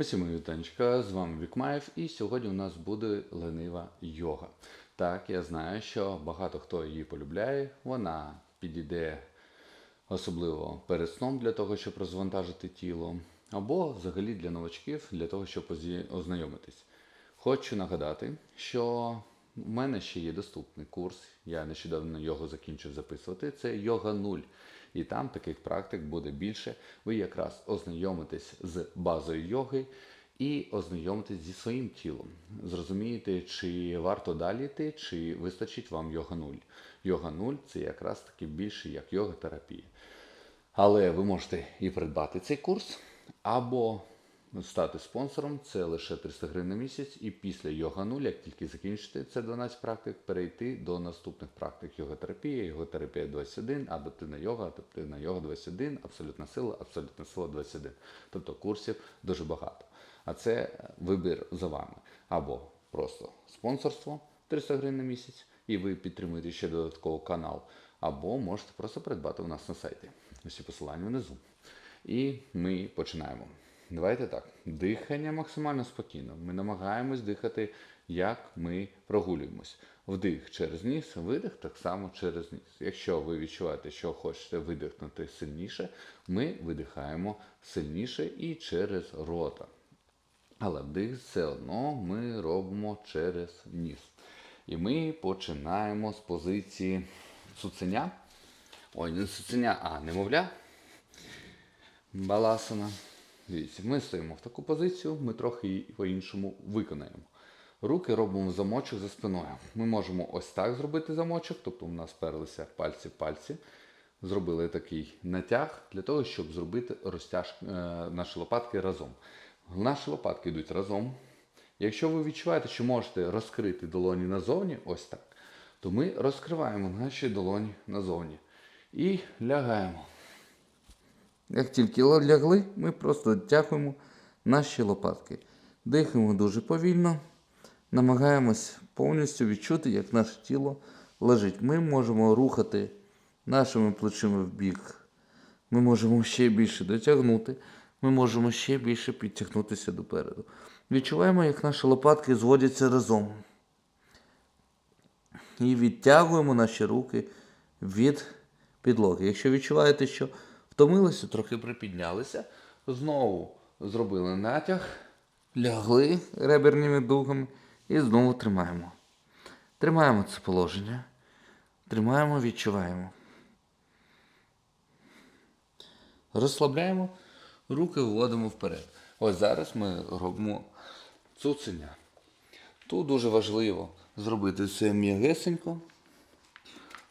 Усім мої вітанечка, з вами Вікмаєв, і сьогодні у нас буде ленива йога. Так, я знаю, що багато хто її полюбляє, вона підійде особливо перед сном для того, щоб розвантажити тіло, або взагалі для новачків, для того, щоб ознайомитись. Хочу нагадати, що в мене ще є доступний курс. Я нещодавно його закінчив записувати. Це йога 0. І там таких практик буде більше. Ви якраз ознайомитесь з базою йоги і ознайомитесь зі своїм тілом. Зрозумієте, чи варто далі йти, чи вистачить вам йога 0. Йога 0 це якраз таки більше як йога терапія. Але ви можете і придбати цей курс, або стати спонсором, це лише 300 гривень на місяць, і після йога 0, як тільки закінчите це 12 практик, перейти до наступних практик йога-терапія, йога-терапія 21, адаптивна йога, адаптивна йога 21, абсолютна сила, абсолютна сила 21. Тобто курсів дуже багато. А це вибір за вами. Або просто спонсорство 300 гривень на місяць, і ви підтримуєте ще додатково канал, або можете просто придбати у нас на сайті. Усі посилання внизу. І ми починаємо. Давайте так. Дихання максимально спокійно. Ми намагаємось дихати, як ми прогулюємось. Вдих через ніс, видих так само через ніс. Якщо ви відчуваєте, що хочете видихнути сильніше, ми видихаємо сильніше і через рота. Але вдих все одно ми робимо через ніс. І ми починаємо з позиції цуценя. Ой, не цуценя, а немовля. Баласана. Дивіться, ми стоїмо в таку позицію, ми трохи її по-іншому виконаємо. Руки робимо замочок за спиною. Ми можемо ось так зробити замочок, тобто у нас перлися пальці в пальці. Зробили такий натяг для того, щоб зробити розтяж е, наші лопатки разом. Наші лопатки йдуть разом. Якщо ви відчуваєте, що можете розкрити долоні назовні, ось так, то ми розкриваємо наші долоні назовні і лягаємо. Як тільки лягли, ми просто тягуємо наші лопатки. Дихаємо дуже повільно, намагаємось повністю відчути, як наше тіло лежить. Ми можемо рухати нашими плечима в бік. Ми можемо ще більше дотягнути, ми можемо ще більше підтягнутися допереду. Відчуваємо, як наші лопатки зводяться разом. І відтягуємо наші руки від підлоги. Якщо відчуваєте, що втомилися, трохи припіднялися, знову зробили натяг, лягли реберними дугами і знову тримаємо. Тримаємо це положення. Тримаємо, відчуваємо. Розслабляємо, руки вводимо вперед. Ось зараз ми робимо цуценя. Тут дуже важливо зробити це м'ягесенько.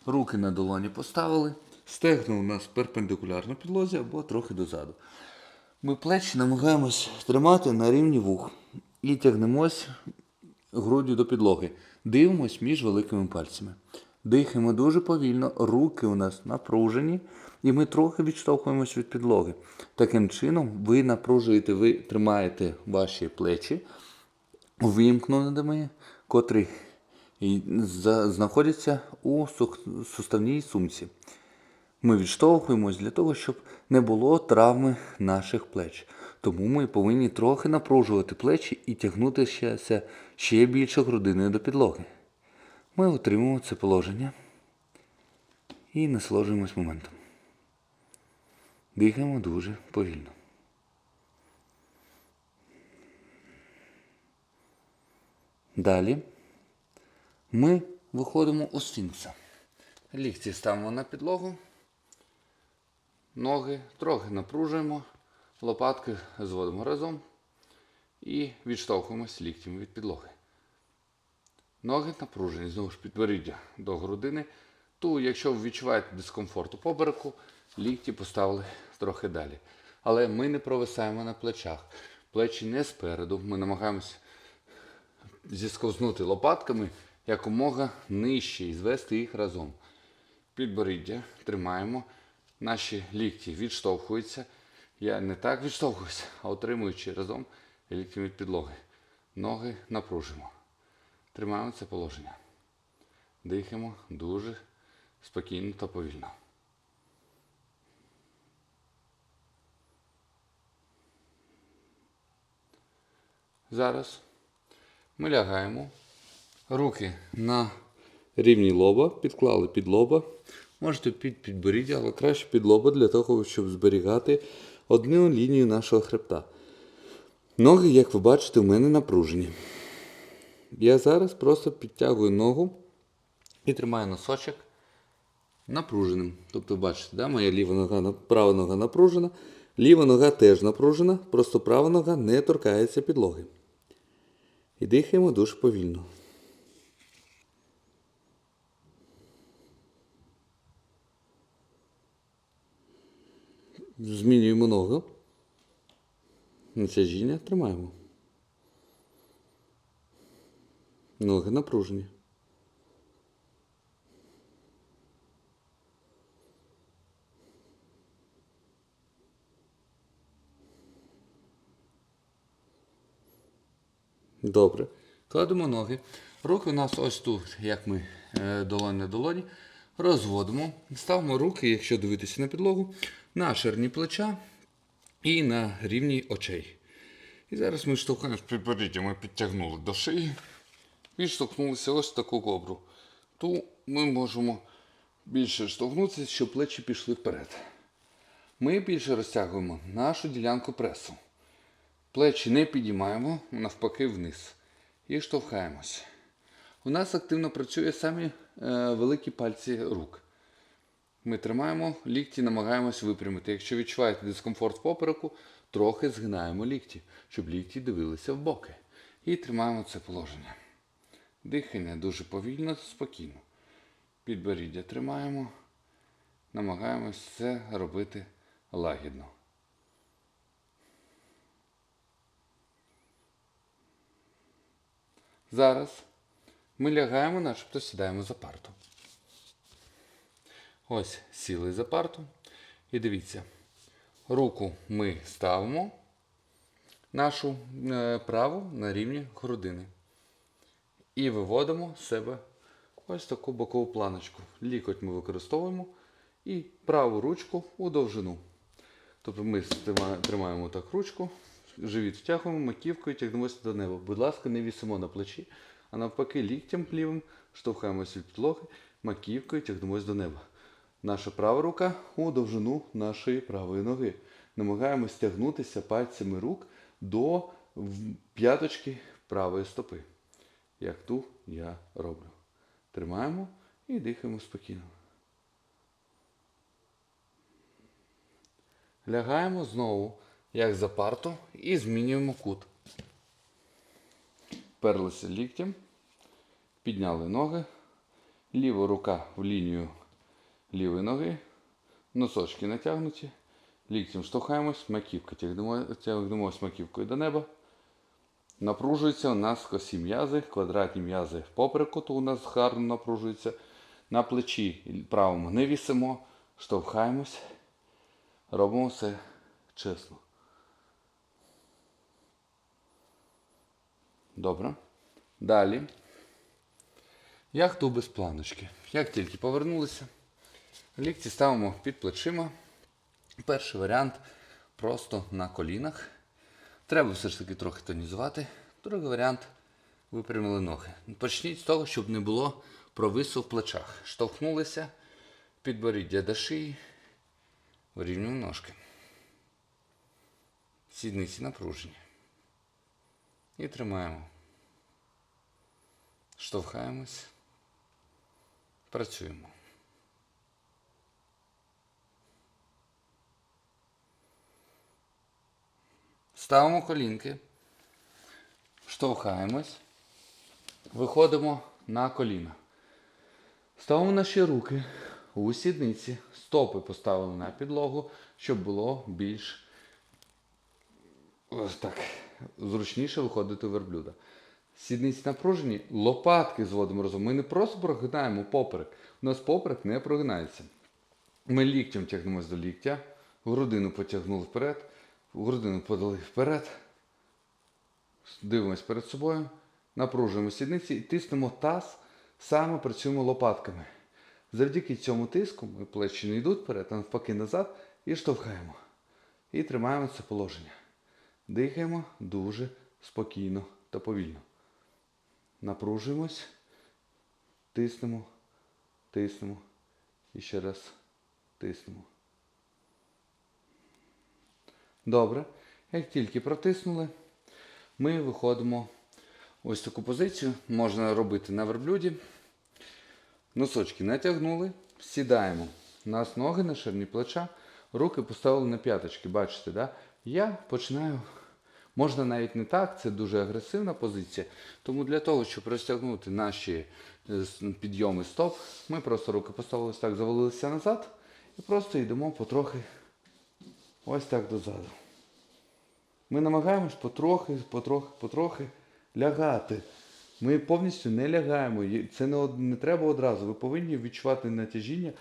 Руки на долоні поставили. Стегна у нас перпендикулярно підлозі або трохи дозаду. Ми плечі намагаємось тримати на рівні вух. І тягнемось груддю до підлоги. Дивимось між великими пальцями. Дихаємо дуже повільно, руки у нас напружені, і ми трохи відштовхуємось від підлоги. Таким чином, ви напружуєте, ви тримаєте ваші плечі вимкненими, котрі знаходяться у суставній сумці. Ми відштовхуємось для того, щоб не було травми наших плеч. Тому ми повинні трохи напружувати плечі і тягнути ще, більше грудиною до підлоги. Ми отримуємо це положення і насолоджуємось моментом. Дихаємо дуже повільно. Далі ми виходимо у сфінкса. Лікті ставимо на підлогу. Ноги трохи напружуємо, лопатки зводимо разом і відштовхуємося ліктями від підлоги. Ноги напружені, знову ж підборіддя до грудини. Ту, якщо ви відчуваєте дискомфорт у побереку, лікті поставили трохи далі. Але ми не провисаємо на плечах. Плечі не спереду. Ми намагаємося зісковзнути лопатками якомога нижче і звести їх разом. Підборіддя тримаємо. Наші лікті відштовхуються. Я не так відштовхуюся, а отримуючи разом лікті від підлоги. Ноги напружимо. Тримаємо це положення. Дихаємо дуже спокійно та повільно. Зараз ми лягаємо. Руки на рівні лоба, підклали під лоба. Можете під підборіддя, але краще під лоба для того, щоб зберігати одну лінію нашого хребта. Ноги, як ви бачите, у мене напружені. Я зараз просто підтягую ногу і тримаю носочок напруженим. Тобто, бачите, да, моя ліва нога, права нога напружена, ліва нога теж напружена, просто права нога не торкається підлоги. І дихаємо дуже повільно. Змінюємо ногу. Натяжіння тримаємо. Ноги напружені. Добре. Кладемо ноги. Руки у нас ось тут, як ми е, долонь на долоні. Розводимо. Ставимо руки, якщо дивитися на підлогу, на ширні плеча і на рівні очей. І зараз ми штовхаємось підборіддя, ми підтягнули до шиї і штовхнулися ось таку кобру. Ту ми можемо більше штовхнутися, щоб плечі пішли вперед. Ми більше розтягуємо нашу ділянку пресу. Плечі не підіймаємо, навпаки, вниз. І штовхаємось. У нас активно працює самі е, великі пальці рук. Ми тримаємо лікті, намагаємось випрямити. Якщо відчуваєте дискомфорт в попереку, трохи згинаємо лікті, щоб лікті дивилися в боки. І тримаємо це положення. Дихання дуже повільно, спокійно. Підборіддя тримаємо. Намагаємось це робити лагідно. Зараз ми лягаємо, начебто сідаємо за парту. Ось сіли за парту. І дивіться, руку ми ставимо нашу е, праву на рівні грудини. І виводимо з себе ось таку бокову планочку. Лікоть ми використовуємо і праву ручку у довжину. Тобто ми тримаємо так ручку, живіт втягуємо, маківкою тягнемося до неба. Будь ласка, не вісимо на плечі, а навпаки, ліктям лівим штовхаємося від підлоги, маківкою тягнемось до неба. Наша права рука у довжину нашої правої ноги. Намагаємось тягнутися пальцями рук до п'яточки правої стопи. Як ту я роблю. Тримаємо і дихаємо спокійно. Лягаємо знову, як за парту, і змінюємо кут. Перлися ліктем, підняли ноги, ліва рука в лінію лівої ноги, носочки натягнуті, ліктем штовхаємось, маківка тягнемо, тягнемось маківкою до неба. Напружуються у нас косі м'язи, квадратні м'язи попереку, то у нас гарно напружуються. На плечі правому не вісимо, штовхаємось. Робимо все чесно. Добре. Далі. Як ту без планочки. Як тільки повернулися, лікті ставимо під плечима. Перший варіант просто на колінах. Треба все ж таки трохи тонізувати. Другий варіант випрямили ноги. Почніть з того, щоб не було провису в плечах. Штовхнулися, підборіддя до шиї, вирівнюємо ножки. Сідниці напружені. І тримаємо. Штовхаємось. Працюємо. Ставимо колінки. Штовхаємось. Виходимо на коліна. Ставимо наші руки у сідниці. Стопи поставили на підлогу, щоб було більш так зручніше виходити у верблюда. Сідниці напружені, лопатки зводимо разом. Ми не просто прогинаємо поперек. У нас поперек не прогинається. Ми ліктем тягнемось до ліктя, грудину потягнули вперед, грудину подали вперед. Дивимось перед собою, напружуємо сідниці і тиснемо таз, саме працюємо лопатками. Завдяки цьому тиску ми плечі не йдуть вперед, а навпаки назад і штовхаємо. І тримаємо це положення. Дихаємо дуже спокійно та повільно. Напружуємось, тиснемо, тиснемо і ще раз тиснемо. Добре. Як тільки протиснули, ми виходимо ось таку позицію. Можна робити на верблюді. Носочки натягнули, сідаємо. У нас ноги на ширині плеча, руки поставили на п'яточки. Бачите, да? я починаю. Можна навіть не так, це дуже агресивна позиція. Тому для того, щоб розтягнути наші е, підйоми стоп, ми просто руки поставили так, завалилися назад і просто йдемо потрохи ось так дозаду. Ми намагаємось потрохи, потрохи, потрохи лягати. Ми повністю не лягаємо. Це не, не треба одразу. Ви повинні відчувати натяжіння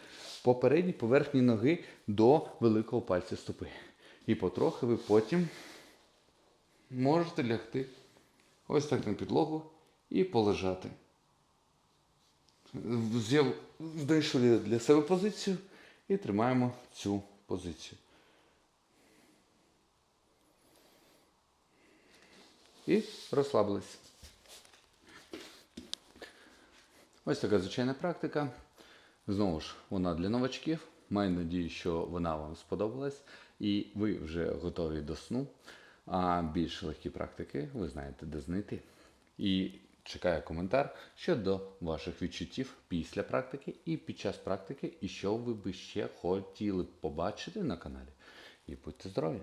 по передній поверхні ноги до великого пальця стопи. І потрохи ви потім можете лягти ось так на підлогу і полежати. Знайшли для себе позицію і тримаємо цю позицію. І розслабились. Ось така звичайна практика. Знову ж, вона для новачків. Маю надію, що вона вам сподобалась і ви вже готові до сну. А більш легкі практики ви знаєте, де знайти. І чекаю коментар щодо ваших відчуттів після практики і під час практики, і що ви би ще хотіли побачити на каналі. І будьте здорові!